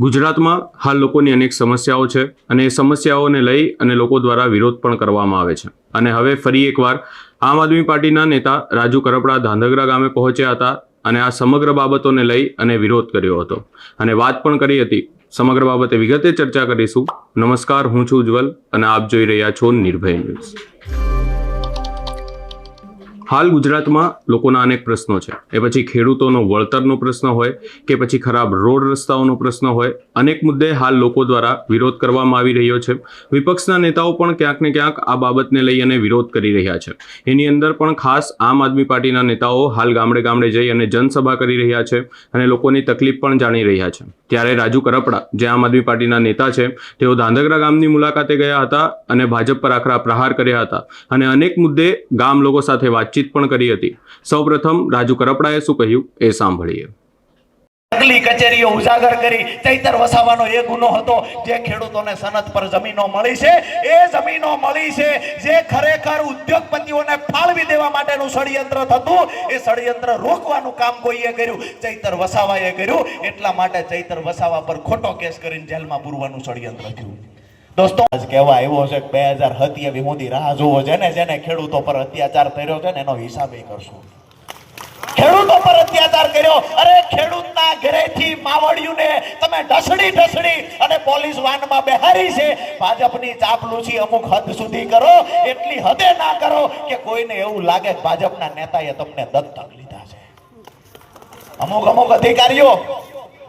ગુજરાતમાં હાલ લોકોની અનેક સમસ્યાઓ છે અને એ સમસ્યાઓને લઈ અને લોકો દ્વારા વિરોધ પણ કરવામાં આવે છે. અને હવે ફરી એકવાર આમ આદમી પાર્ટીના નેતા રાજુ કરપડા ધાંધગરા ગામે પહોંચ્યા હતા અને આ સમગ્ર બાબતોને લઈ અને વિરોધ કર્યો હતો. અને વાત પણ કરી હતી. સમગ્ર બાબતે વિગતે ચર્ચા કરીશું. નમસ્કાર, હું છું ઉજ્જવલ અને આપ જોઈ રહ્યા છો નિર્ભય ન્યૂઝ. હાલ ગુજરાતમાં લોકોના અનેક પ્રશ્નો છે. એ પછી ખેડૂતોનો વળતરનો પ્રશ્ન હોય કે પછી ખરાબ રોડ રસ્તાઓનો પ્રશ્ન હોય, અનેક મુદ્દે હાલ લોકો દ્વારા વિરોધ કરવામાં આવી રહ્યો છે. વિપક્ષના નેતાઓ પણ ક્યાંક ને ક્યાંક આ બાબતને લઈ અને વિરોધ કરી રહ્યા છે. એની અંદર પણ ખાસ આમ આદમી પાર્ટીના નેતાઓ હાલ ગામડે ગામડે જઈ અને જનસભા કરી રહ્યા છે અને લોકોની તકલીફ પણ જાણી રહ્યા છે. ત્યારે રાજુ કરપડા, જે આમ આદમી પાર્ટીના નેતા છે, તેઓ ધાંધગરા ગામની મુલાકાતે ગયા હતા અને ભાજપ પર આકરા પ્રહાર કર્યા હતા. અને અનેક મુદ્દે ગામ લોકો સાથે વાતચીત પણ કરી હતી. સૌપ્રથમ રાજુ કરપડાએ શું કહ્યું એ સાંભળીએ. નકલી કચેરીઓ ઉજાગર કરી ચૈતર વસાવાનો એ ગુનો હતો, જે ખેડૂતોને સનત પર જમીનો મળી છે. એ જમીનો મળી છે જે ખરેખર ઉદ્યોગપતિઓને ફાળવી દેવા માટેનું ષડયંત્ર થતું. એ ષડયંત્ર રોકવાનું કામ કોઈએ કર્યું? ચૈતર વસાવાએ કર્યું. એટલા માટે ચૈતર વસાવા પર ખોટો કેસ કરીને જેલમાં પૂરવાનું ષડયંત્ર થયું. દોસ્તો, આજ કહેવા આવ્યો છે બે હજાર સત્યાવીસ સુધી રાહ જોવો જેને જેને ખેડૂતો પર અત્યાચાર કર્યો છે ને, એનો હિસાબ એ કરશું. ખેડૂતો પર અત્યાચાર કર્યો. અરે, ખેડૂતના ઘરેથી માવડિયુંને તમે ઢસડી ઢસડી અને પોલીસ વાનમાં બેહારી છે. ભાજપની ચાપલૂસી અમુક હદ સુધી કરો. એટલી હદે ના કરો કે કોઈને એવું લાગે ભાજપના નેતાએ તમને દત્તક લીધા છે. અમુક અમુક અધિકારીઓ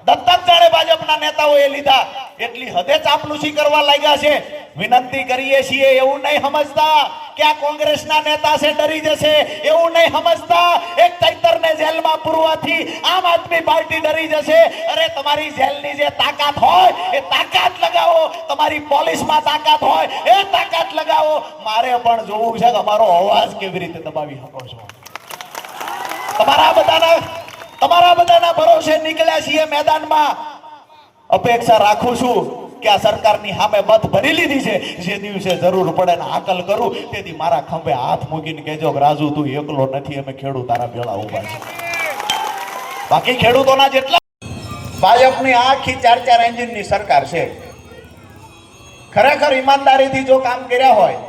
દત્તક જાણે ભાજપના નેતાઓએ લીધા. એટલી હદે ચાપલુસી કરવા લાગ્યા છે. વિનંતી કરીએ છીએ, એવું નહીં સમજતા કે આ કોંગ્રેસના નેતા છે, ડરી જશે. એવું નહીં સમજતા એક ચૈતરને જેલમાં પૂરવાથી આમ આદમી પાર્ટી ડરી જશે. અરે, તમારી જેલની જે તાકાત હોય, એ તાકાત લગાવો. તમારી પોલીસમાં તાકાત હોય, એ તાકાત લગાવો. મારે પણ જોવું છે કે અમારો અવાજ કેવી રીતે દબાવી શકો છો. તમારા બધાના તમારા બધાના ભરોસે નીકળ્યા છીએ મેદાનમાં. અપેક્ષા રાખું છું કે આ સરકારની સામે મત ભરી લીધી છે. જે દિવસે જરૂર પડે ને હાકલ કરું, તેથી મારા ખંભે હાથ મૂકીને કહેજો કે રાજુ, તું એકલો નથી, અમે ખેડૂત તારા ભેળા ઊભા છે બાકી ખેડૂતોના જેટલા ભાજપની આખી ચાર ચાર એન્જિનની સરકાર છે. ખરેખર ઈમાનદારીથી જો કામ કર્યા હોય,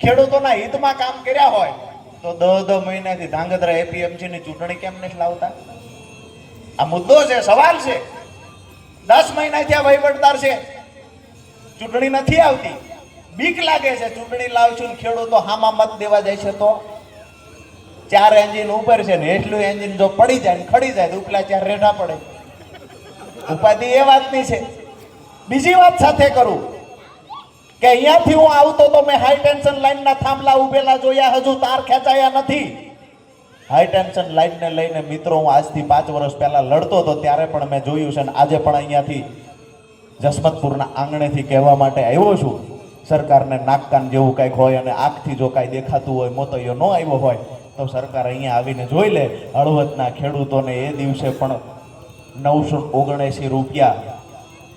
ખેડૂતોના હિતમાં કામ કર્યા હોય, તો દહ દહ મહિનાથી ધાંગધ્રા એપીએમસીની ચૂંટણી કેમ નથી લાવતા? આ મુદ્દો છે, સવાલ છે. દસ મહિનાથી આ વહીવટદાર છે. ચૂંટણી નથી આવતી. બીક લાગે છે, ચૂંટણી લાવશું ખેડૂતો હામાં મત દેવા જાય છે તો. ચાર એન્જિન ઉપર છે ને, એટલું એન્જિન જો પડી જાય ને ખડી જાય તો ઉપલા ચાર રેઢા પડે. ઉપાધિ એ વાતની છે. બીજી વાત સાથે કરું કે અહીંયાથી હું આવતો તો મેં હાઈ ટેન્શન લાઈનના થાંભલા ઉભેલા જોયા, હજુ તાર ખેંચાયા નથી. હાઈ ટેન્શન લાઈનને લઈને મિત્રો, હું આજથી પાંચ વર્ષ પહેલા લડતો હતો, ત્યારે પણ મેં જોયું છે અને આજે પણ અહીંયાથી જસમતપુરના આંગણેથી કહેવા માટે આવ્યો છું. સરકારને નાકકાન જેવું કાંઈક હોય અને આંખથી જો કાંઈ દેખાતું હોય, મોતૈયો ન આવ્યો હોય, તો સરકાર અહીંયા આવીને જોઈ લે. હળવદના ખેડૂતોને એ દિવસે પણ નવસો ઓગણએંસી રૂપિયા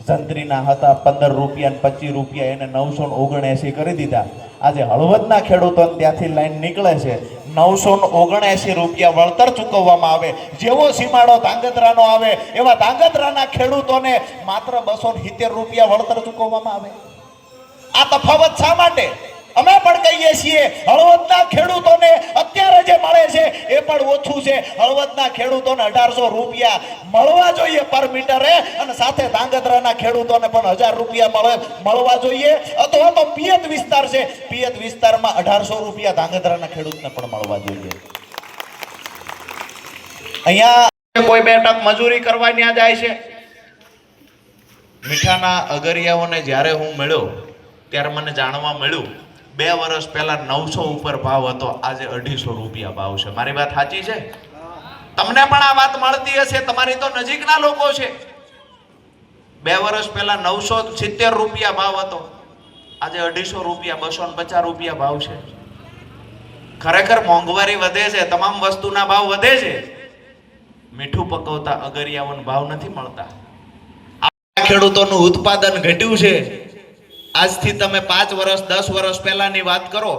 સંતરીના હતા, પંદર રૂપિયા અને પચીસ રૂપિયા એને નવસો ઓગણએંસી કરી દીધા. આજે હળવદના ખેડૂતોને ત્યાંથી લાઈન નીકળે છે. નવસો ઓગણએંસી રૂપિયા વળતર ચૂકવવામાં આવે. જેવો સીમાડો ધાંગધ્રાનો આવે, એવા ધાંગધ્રાના ખેડૂતોને માત્ર બસો સિત્તેર રૂપિયા વળતર ચૂકવવામાં આવે. આ તફાવત અમે પણ કહીએ છીએ, હળવદના ખેડૂતોને અત્યારે જે મળે છે, એ પણ ઓછું છે. હળવદના ખેડૂતોને અઢારસો રૂપિયા મળવા જોઈએ પર મીટરે અને સાથે ધાંગધ્રાના ખેડૂતોને પણ હજાર રૂપિયા મળે, મળવા જોઈએ. અથવા તો પિયત વિસ્તાર છે. પિયત વિસ્તારમાં અઢારસો રૂપિયા ધાંગધ્રાના ખેડૂતને પણ મળવા જોઈએ. અહીંયા કોઈ બે ટક મજૂરી કરવા ત્યાં જાય છે. મીઠાના અગરિયાઓને જ્યારે હું મળ્યો, ત્યારે મને જાણવા મળ્યું બે વર્ષ પહેલા નવસો ઉપર ભાવ હતો, આજે અઢીસો રૂપિયા ભાવ છે. મારી વાત સાચી છે? તમને પણ આ વાત મળતી હશે, તમારી તો નજીકના લોકો છે. બે વર્ષ પહેલા નવસો સિત્તેર રૂપિયા ભાવ હતો, આજે અઢીસો રૂપિયા, બસો પચાસ રૂપિયા ભાવ છે. ખરેખર મોંઘવારી વધે છે, તમામ વસ્તુના ભાવ વધે છે. મીઠું પકવતા અગરિયાઓને ભાવ નથી મળતા. ખેડૂતોનું ઉત્પાદન ઘટ્યું છે. આજથી તમે પાંચ વર્ષ દસ વર્ષ પહેલાની વાત કરો,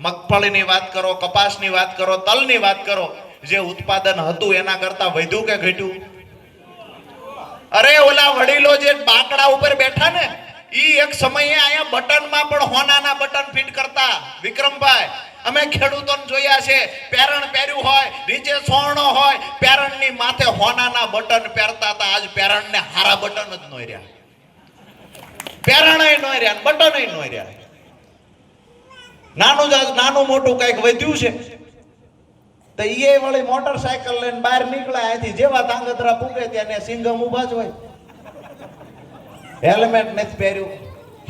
મગફળીની વાત કરો, કપાસની વાત કરો, તલની વાત કરો, જે ઉત્પાદન હતું એના કરતા વધ્યું કે ઘટ્યું? અરે ઓલા વડીલો જે બાકડા ઉપર બેઠા ને, ઈ એક સમયે અહીંયા બટનમાં પણ હોનાના બટન ફિટ કરતા, વિક્રમભાઈ, અમે ખેડૂતોને જોયા છે, પેરણ પહેર્યું હોય, નીચે સોણો હોય, પેરણની માથે હોનાના બટન પહેરતા હતા, આજ પેરણને હારા બટન જ નો પેરણય નો રહ્યા બટનય નો રહ્યા. નાનું જ નાનું મોટું કંઈક વધ્યું છે. તો એ વળી મોટરસાયકલ લઈને બહાર નીકળ્યા, અહીંથી જેવા તાંગતરા પૂગે ત્યાં સિંગમ ઊભા જ હોય. હેલ્મેટ નથી પહેર્યું,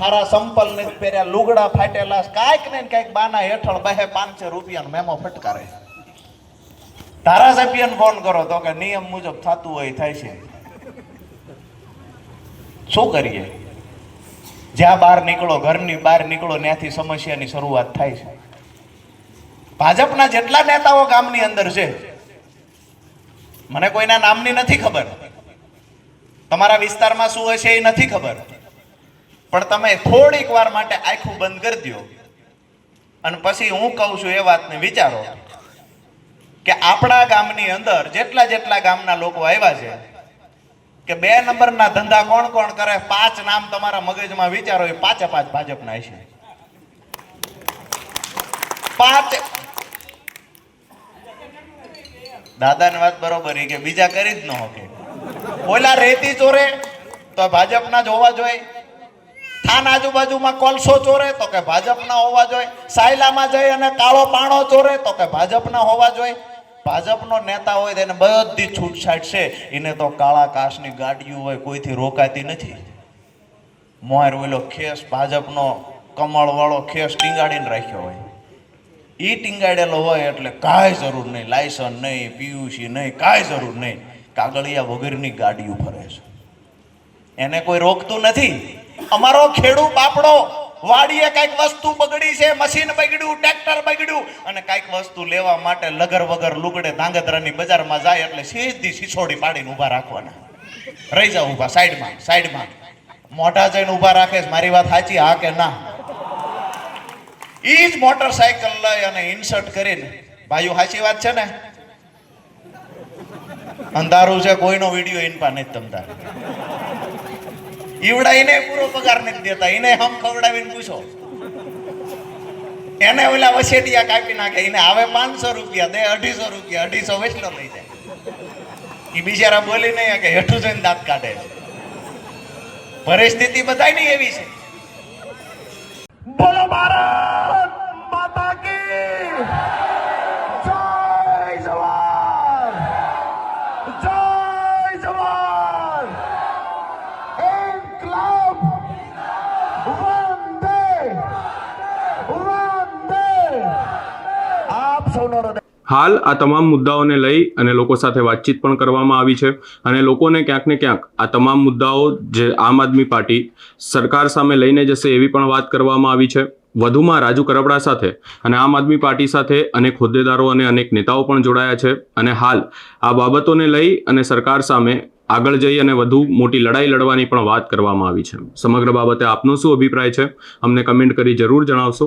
હારા સંપલ નથી પહેર્યા, લુગડા ફાટેલા કાંઈક ને કાંઈક બાના હેઠળ બહે પાંચસો રૂપિયાનો મેમો ફટકારે. ધારાસભ્યને ફોન કરો તો કે નિયમ મુજબ થતું હોય, થાય છે. શું કરીએ? જ્યાં બહાર નીકળો, ઘરની બહાર નીકળો, ત્યાંથી સમસ્યાની શરૂઆત થાય છે. ભાજપના જેટલા નેતાઓ ગામની અંદર છે, મને કોઈના નામની નથી ખબર. તમારા વિસ્તારમાં શું હશે એ નથી ખબર. પણ તમે થોડીક વાર માટે આખું બંધ કરી દો અને પછી હું કહું છું એ વાતને વિચારો કે આપણા ગામની અંદર જેટલા જેટલા ગામના લોકો આવ્યા છે કે બે નંબરના ધંધા કોણ કોણ કરે? પાંચ નામ તમારા મગજમાં વિચારો, એ પાંચે પાંચ ભાજપના હશે. પાંચ. દાદાની વાત બરોબર કે બીજા કરી જ ન હોકે ઓલા રેતી ચોરે, તો ભાજપના જ હોવા જોઈએ. થાન આજુબાજુમાં કોલસો ચોરે, તો કે ભાજપના હોવા જોઈએ. સાયલામાં જઈ અને કાળો પાણો ચોરે, તો કે ભાજપના હોવા જોઈએ. ભાજપનો નેતા હોય તેને બધી છૂટછાટ છે. એને તો કાળા કાશની ગાડીઓ હોય, કોઈથી રોકાતી નથી. મોર ઓલો ખેસ, ભાજપનો કમળવાળો ખેસ ટીંગાડીને રાખ્યો હોય. એ ટીંગાડેલો હોય એટલે કાંઈ જરૂર નહીં. લાયસન્સ નહીં, પીયુસી નહીં, કાંઈ જરૂર નહીં. કાગળિયા વગરની ગાડીઓ ફરે છે. એને કોઈ રોકતું નથી. અમારો ખેડૂત બાપડો વાડીએ કંઈક વસ્તુ બગડી છે, મશીન બગડ્યું, ટ્રેક્ટર બગડ્યું, અને કંઈક વસ્તુ લેવા માટે લગર વગર લુગડે ધાંગધ્રાની બજારમાં જાય એટલે સીધી સિસોડી પાડીને ઊભા રાખવાના. રહી જાવ ઊભા, સાઈડમાં સાઈડમાં. મોઢા જઈને ઊભા રાખે મારી વાત સાચી, હા કે ના? ઈ જ મોટરસાયકલ લઈ અને ઇન્સર્ટ કરીને. ભાઈઓ, સાચી વાત છે ને? અંધારું છે, કોઈનો વીડિયો ઇનપા નથી તમતા ઈવડા એને પૂરો પગાર નથી દેતા. એને હમ ખવડાવીને પૂછો. એને ઓલા વસેટિયા કાપી નાખે. એને આવે પાંચસો રૂપિયા દે, અઢીસો રૂપિયા, અઢીસો વેચલો લઈ જાય. એ બિચારા બોલી નહીં કે હેઠું જોઈને દાંત કાઢે પરિસ્થિતિ બધાયની એવી છે. બોલો ભારત હાલ આ તમામ મુદ્દાઓને લઈ અને લોકો સાથે વાતચીત પણ કરવામાં આવી છે અને લોકોને ક્યાંક ને ક્યાંક આ તમામ મુદ્દાઓ જે આમ આદમી પાર્ટી સરકાર સામે લઈને જશે એવી પણ વાત કરવામાં આવી છે. વધુમાં રાજુ કરબડા સાથે અને આમ આદમી પાર્ટી સાથે અનેક હોદ્દેદારો અને અનેક નેતાઓ પણ જોડાયા છે અને હાલ આ બાબતોને લઈ અને સરકાર સામે આગળ જઈ અને વધુ મોટી લડાઈ લડવાની પણ વાત કરવામાં આવી છે. સમગ્ર બાબતે આપનો શું અભિપ્રાય છે? અમને કમેન્ટ કરી જરૂર જણાવશો.